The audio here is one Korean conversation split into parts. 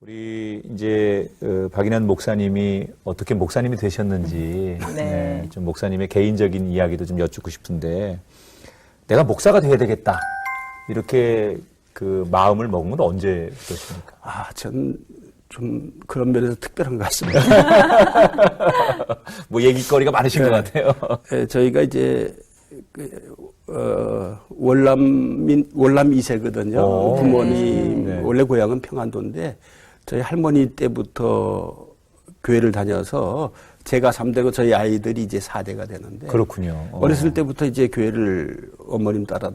우리 이제 어, 박인환 목사님이 어떻게 목사님이 되셨는지 네. 네, 좀 목사님의 개인적인 이야기도 좀 여쭙고 싶은데 내가 목사가 돼야 되겠다 이렇게 그 마음을 먹은 건 언제부터십니까? 아, 전 좀 그런 면에서 특별한 것 같습니다. 뭐 얘기거리가 많으신 것 네. 같아요. 예, 저희가 이제 그, 어, 월남민 월남 이세거든요. 오. 부모님 네. 원래 고향은 평안도인데 저희 할머니 때부터 교회를 다녀서 제가 3대고 저희 아이들이 이제 4대가 되는데 그렇군요. 어. 어렸을 때부터 이제 교회를 어머님 따라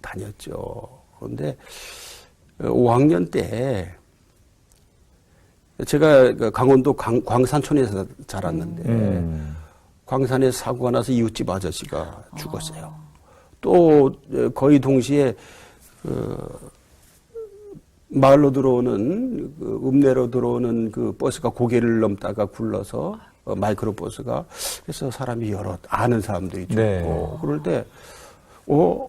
다녔죠. 그런데 5학년 때 제가 그 강원도 광, 광산촌에서 자랐는데 음. 광산에 사고가 나서 이웃집 아저씨가 죽었어요. 또 거의 동시에 그 마을로 들어오는 그 읍내로 들어오는 그 버스가 고개를 넘다가 굴러서 어, 마이크로 버스가 그래서 사람이 여러 아는 사람들이 죽고 네. 그럴 때 어,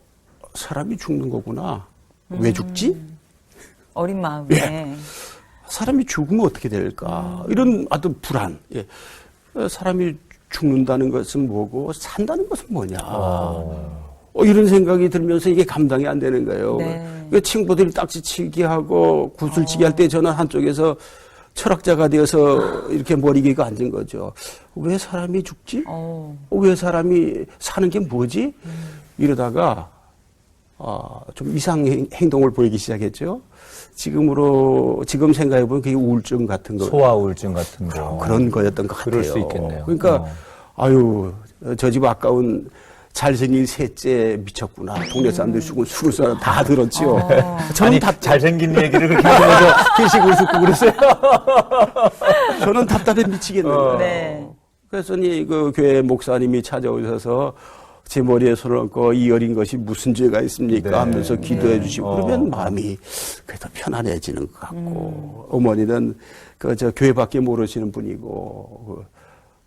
사람이 죽는 거구나. 왜 죽지? 어린 마음에. 사람이 죽으면 어떻게 될까? 이런 아주 불안. 예. 어, 사람이 죽는다는 것은 뭐고 산다는 것은 뭐냐? 어, 이런 생각이 들면서 이게 감당이 안 되는 거예요. 네. 그 친구들이 딱지치기 하고 구슬치기 할 때 저는 한쪽에서 철학자가 되어서 이렇게 머리기가 앉은 거죠. 왜 사람이 죽지? 어. 왜 사람이 사는 게 뭐지? 이러다가 아, 좀 이상 행- 행동을 보이기 시작했죠. 지금으로 지금 생각해 보면 그게 우울증 같은 거 소아 우울증 같은 거 그런 거였던 것 같아요. 그럴 수 있겠네요. 그러니까 어. 아유 저 집 아까운 잘생긴 셋째 미쳤구나. 동네 사람들 죽은 술을 써다 들었지요. 저는 아니 답 잘생긴 얘기를 그렇게 하면서 피식 웃고 그러세요? 저는 답답해 미치겠는 어. 거예요. 네. 그랬더니 그 교회 목사님이 찾아오셔서 제 머리에 손을 얹고 이 어린 것이 무슨 죄가 있습니까 네. 하면서 기도해 주시고 어. 그러면 마음이 그래도 편안해지는 것 같고 어머니는 그 저 교회 밖에 모르시는 분이고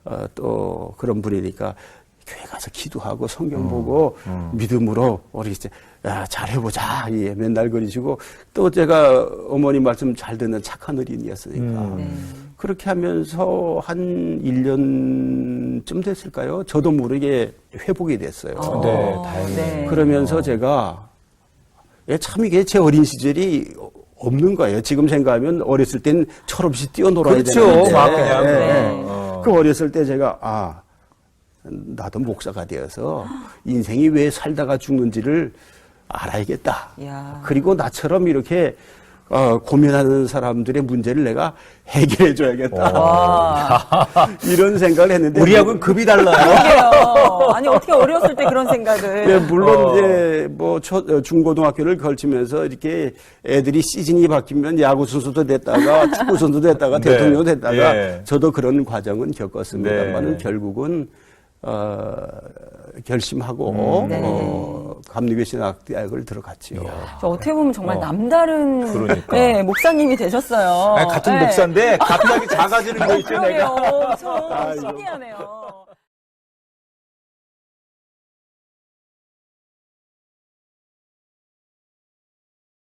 그, 어, 또 그런 분이니까 교회 가서 기도하고 성경 보고 믿음으로 우리 이제 야, 잘해보자 예, 맨날 그러시고 또 제가 어머니 말씀 잘 듣는 착한 어린이였으니까 그렇게 하면서 한 1년쯤 됐을까요? 저도 모르게 회복이 됐어요. 네, 다행이네요. 그러면서 제가 예, 참 이게 제 어린 시절이 없는 거예요. 지금 생각하면 어렸을 땐 철없이 뛰어놀아야 그렇죠. 되는데 막 그냥. 예. 어. 그 어렸을 때 제가 아 나도 목사가 되어서 인생이 왜 살다가 죽는지를 알아야겠다. 야. 그리고 나처럼 이렇게 어, 고민하는 사람들의 문제를 내가 해결해 줘야겠다. 와. 이런 생각을 했는데 우리하고는 급이 달라요. 아니, 어떻게 어렸을 때 그런 생각을. 예, 물론 어. 이제 뭐 초, 어, 중고등학교를 걸치면서 이렇게 애들이 시즌이 바뀌면 야구 선수도 됐다가 축구 선수도 됐다가 네. 대통령 도 됐다가 예. 저도 그런 과정은 겪었습니다만은 네. 결국은 어, 결심하고 네. 어, 감리교 신학대학을 들어갔지요. 저 어떻게 보면 정말 어. 남다른 그러니까. 네, 목사님이 되셨어요. 아니, 같은 네. 목사인데 갑자기 작아지는 거 있죠, 내가. 그러게요. 저 신기하네요.